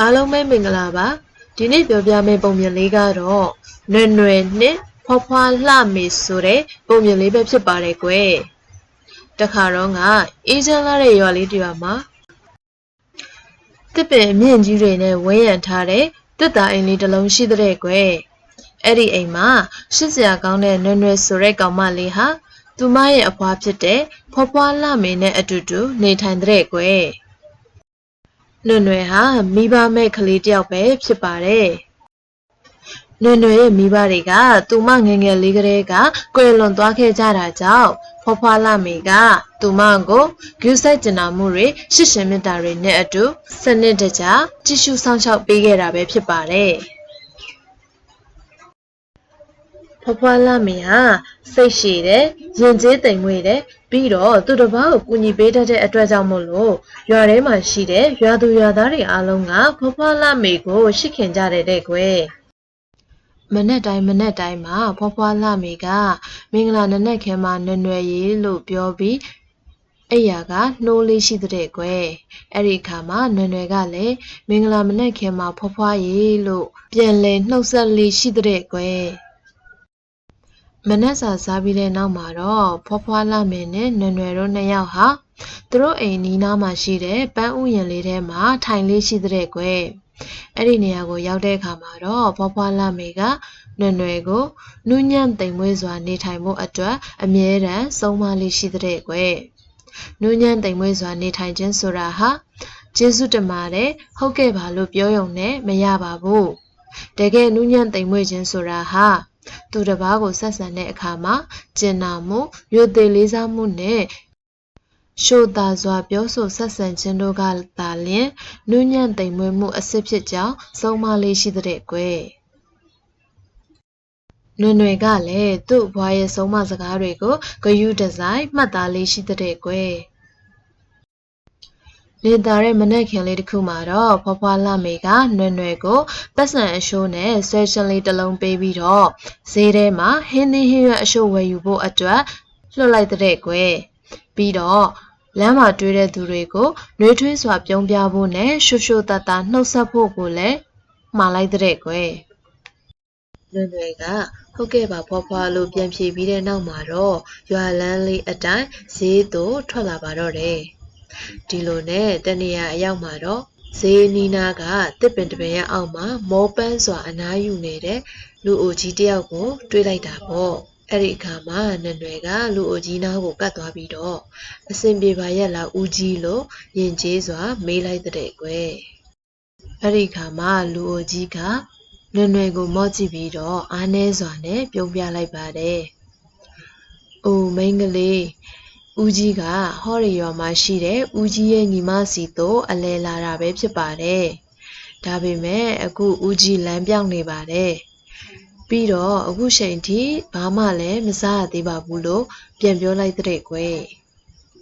အားလုံးပဲမင်္ဂလာပါဒီနေ့ပြောပြမယ့်ပုံမြင်လေးကတော့နွယ်နွယ်နဲ့ဖွားဖွားလှမေဆိုတဲ့ပုံမြင်လေးပဲဖြစ်ပါတယ်ကွယ်တခါတော့ကအေးချမ်းလာတဲ့ရွာလေးတစ်ရွာမှာတစ်ပင်အမြင့်ကြီးတွေနဲ့ဝန်းရံထားတဲ့တစ်တာအိမ်လေးတစ်လုံးရှိတဲ့ကွယ်အဲ့ဒီအိမ်မှာရှစ်စရာကောင်းတဲ့နွယ်နွယ်ဆိုတဲ့ကောင်မလေးဟာသူမရဲ့အဖွားဖြစ်တဲ့ဖွားဖွားလှမေနဲ့အတူတူနေထိုင်တဲ့ကွယ် နွယ်နွယ်ဟာမိဘမဲ့ကလေးတယောက်ပဲဖြစ်ပါတယ်။နွယ်နွယ်ရဲ့မိဘတွေကသူမငယ်ငယ်လေးကလေးကကွယ်လွန်သွားခဲ့ကြတာကြောင့်ဖွားဖွားလာမေကသူမကိုဂုစိုက်ကျင်နာမှုတွေရှစ်ရှင်မြတ်တာတွေနဲ့အတူစနစ်တကျကြည့်ရှုဆောင်ရှောက်ပေးခဲ့တာပဲဖြစ်ပါတယ်။ ဖွားဖွားလာမေဟာစိတ်ရှည်တယ်ရင်ကျေးတိမ်မွေ့တယ်ပြီးတော့သူတစ်ပါးကိုကူညီပေးတတ်တဲ့အတွက်ကြောင့်မို့လို့ရွာထဲမှာရှိတဲ့ရွာသူရွာသားတွေအားလုံးကဖွားဖွားလာမေကိုရှစ်ခင်ကြတယ်တဲ့ကွယ်မနဲ့တိုင်းမနဲ့တိုင်းမှာဖွားဖွားလာမေကမင်္ဂလာနနက်ခင်းမှာနွယ်နွယ်ရေးလို့ပြောပြီးအဲ့ရကနှိုးလေးရှိတဲ့ကွယ်အဲ့ဒီအခါမှာနွယ်နွယ်ကလည်းမင်္ဂလာမနက်ခင်းမှာဖွားဖွားရေးလို့ပြန်လဲနှုတ်ဆက်လေးရှိတဲ့ကွယ် မနက်စာစားပြီးတဲ့နောက်မှာတော့ဖွားဖွားလာမင်းနဲ့နွယ်နွယ်တို့နှစ်ယောက်ဟာသူတို့အိမ်နီးနားမှာရှိတဲ့ပန်းဥယျာဉ်လေးထဲမှာထိုင်လေးရှိတဲ့ကွယ်အဲ့ဒီနေရာကိုရောက်တဲ့အခါမှာတော့ဖွားဖွားလာမင်းကနွယ်နွယ်ကိုနူးညံ့သိမ်မွေးစွာနေထိုင်ဖို့အတွက်အမြဲတမ်းစုံမလေးရှိတဲ့ကွယ်နူးညံ့သိမ်မွေးစွာနေထိုင်ခြင်းဆိုတာဟာကျေးဇူးတင်ပါတယ်ဟုတ်ကဲ့ပါလို့ပြောရုံနဲ့မရပါဘူးတကယ်နူးညံ့သိမ်မွေးခြင်းဆိုတာဟာ သူတစ်ပါးကိုဆက်ဆံတဲ့အခါမှာကျင်နာမှုရိုသေလေးစားမှုနဲ့ရှို့သာစွာပြောဆိုဆက်ဆံခြင်းတို့ကသာလျှင်နုညံ့သိမ်မွေးမှုအစစ်ဖြစ်ကြောင်းဆုံးမလေးရှိတဲ့ကွယ်နွယ်နွယ်ကလည်းသူ့ဘွားရဲ့ဆုံးမစကားတွေကိုဂယုဒီဇိုင်းမှတ်သားလေးရှိတဲ့ကွယ် နေသားတဲ့မနက်ခင်လေးတစ်ခုမှာတော့ဖွားဖွားလှမေကနွယ်နွယ်ကိုပတ်စံအရှိုးနဲ့ဆွဲရှင်လေးတစ်လုံးပေးပြီးတော့ဈေးထဲမှာဟင်းသီးဟင်းရွက်အရှိုးဝယ်ယူဖို့အတွက်လွှတ်လိုက်တဲ့ကွယ်ပြီးတော့လမ်းမှာတွေ့တဲ့သူတွေကိုနှွေးထွေးစွာပြုံးပြဖို့နဲ့ရှုရှုတတနှုတ်ဆက်ဖို့ကိုလည်းမှားလိုက်တဲ့ကွယ်နွယ်နွယ်ကဟုတ်ကဲ့ပါဖွားဖွားလို့ပြန်ဖြေပြီးတဲ့နောက်မှာတော့ရွာလန်းလေးအတိုင်းဈေးသို့ထွက်လာပါတော့တယ် ဒီလိုနဲ့တနေရာအရောက်မှာတော့ဈေးနီးနားကတစ်ပင်တစ်ပင်ရဲ့အောက်မှာမောပန်းစွာအနားယူနေတဲ့လူအိုကြီးတယောက်ကို တွေ့လိုက်တာပေါ့အဲ့ဒီအခါမှာနွယ်ကလူအိုကြီးနားကိုကတ်သွားပြီးတော့အစင်ပြေပါရဲ့လားဦးကြီးလို့ယဉ်ကျေးစွာ မေးလိုက်တဲ့ကွယ်အဲ့ဒီအခါမှာလူအိုကြီးကနွယ်နွယ်ကိုမော့ကြည့်ပြီးတော့အားနဲစွာနဲ့ပြုံးပြလိုက်ပါတယ်။အိုမိန်းကလေး ဦးကြီးကဟော်ရီရွာမှာရှိတဲ့ဦးကြီးရဲ့ညီမစီတို့အလဲလာတာပဲဖြစ်ပါတယ်။ဒါပေမဲ့အခုဦးကြီးလမ်းပြောင်းနေပါတယ်။ပြီးတော့အခုချိန်ထိဘာမှလည်းမစားရသေးပါဘူးလို့ပြန်ပြောလိုက်တဲ့ကွယ်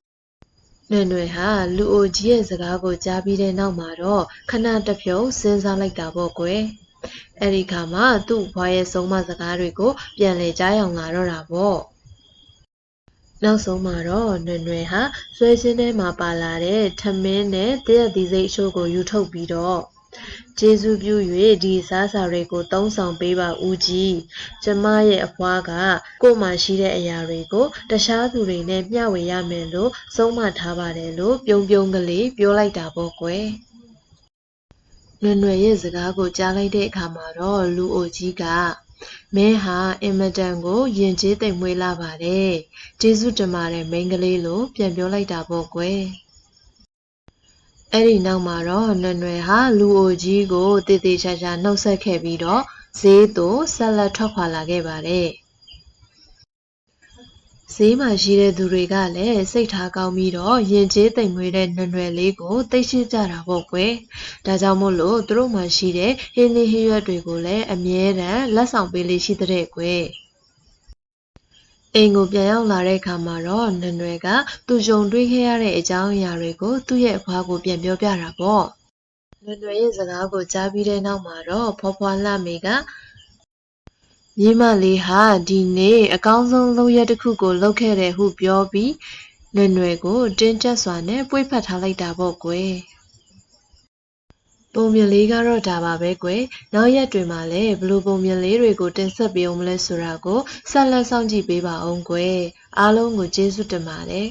။နွယ်နွယ်ဟာလူအိုကြီးရဲ့စကားကိုကြားပြီးတဲ့နောက်မှာတော့ခဏတစ်ဖြုတ်စဉ်းစားလိုက်တာပေါ့ကွယ်။အဲ့ဒီခါမှာသူ့ဘွားရဲ့ဆုံးမစကားတွေကိုပြန်လည်ကြားယောင်လာတော့တာပေါ့။ နောက်ဆုံးမှာတော့နွယ်နွယ်ဟာဆွဲချင်းထဲမှာပါလာတဲ့ထမင်းနဲ့တရက်သီးစိတ်အချို့ကိုယူထုတ်ပြီးတော့ကျေးဇူးပြု၍ဒီစားစာတွေကိုသုံးဆောင်ပေးပါဦးကြီးကျမရဲ့အဖွားကကို့မှာရှိတဲ့အရာတွေကိုတခြားသူတွေနဲ့မျှဝေရမယ်လို့ဆုံးမထားပါတယ်လို့ပြုံးပြုံးကလေးပြောလိုက်တာပေါ့ကွယ်နွယ်နွယ်ရဲ့စကားကိုကြားလိုက်တဲ့အခါမှာတော့လူအိုကြီးက မင်းဟာအင်မတန်ကိုယဉ်ကျေးသိမ်မွေ့လာပါတယ်။ကျေးဇူးတင်ပါတယ်မိန်းကလေးလို့ပြန်ပြောလိုက်တာပေါ့ကွယ်။အဲ့ဒီနောက်မှာတော့နွယ်နွယ်ဟာလူအိုကြီးကိုတည်တည်ချာချာနှုတ်ဆက်ခဲ့ပြီးတော့ဈေးသို့ဆက်လက်ထွက်ခွာလာခဲ့ပါတယ်။ ဈေးမှာရှိတဲ့သူတွေကလည်းစိတ်ထားကောင်းပြီးတော့ယဉ်ကျေးသိမ်မွေ့တဲ့နွယ်နွယ်လေးကိုသိရှိကြတာပေါ့ကွယ်။ဒါကြောင့်မို့လို့သူတို့မှရှိတဲ့ဟင်းသီးဟင်းရွက်တွေကိုလည်းအမြဲတမ်းလက်ဆောင်ပေးလေးရှိတဲ့ကွယ်။အိမ်ကိုပြန်ရောက်လာတဲ့အခါမှာတော့နွယ်နွယ်ကသူကြုံတွေ့ခဲ့ရတဲ့အကြောင်းအရာတွေကိုသူ့ရဲ့အဖွားကိုပြန်ပြောပြတာပေါ့။နွယ်နွယ်ရဲ့စကားကိုကြားပြီးတဲ့နောက်မှာတော့ဖွားဖွားလှမေက ညီမလေးဟာ ဒီနေ့ အကောင်းဆုံးလုပ်ရက်တစ်ခုကို လုပ်ခဲ့တယ်ဟုပြောပြီး နွယ်နွယ်ကို တင်းကျပ်စွာနဲ့ ပွေ့ဖက်ထားလိုက်တာပေါ့ကွယ်ပုံမြင်လေးကတော့ဒါပါပဲကွယ်နောက်ရက်တွေမှာလည်းဘလို့ပုံမြင်လေးတွေကို တင်ဆက်ပေးအောင်မလဲဆိုတာကိုဆက်လက်စောင့်ကြည့်ပေးပါအောင်ကွယ်အားလုံးကိုကျေးဇူးတင်ပါတယ်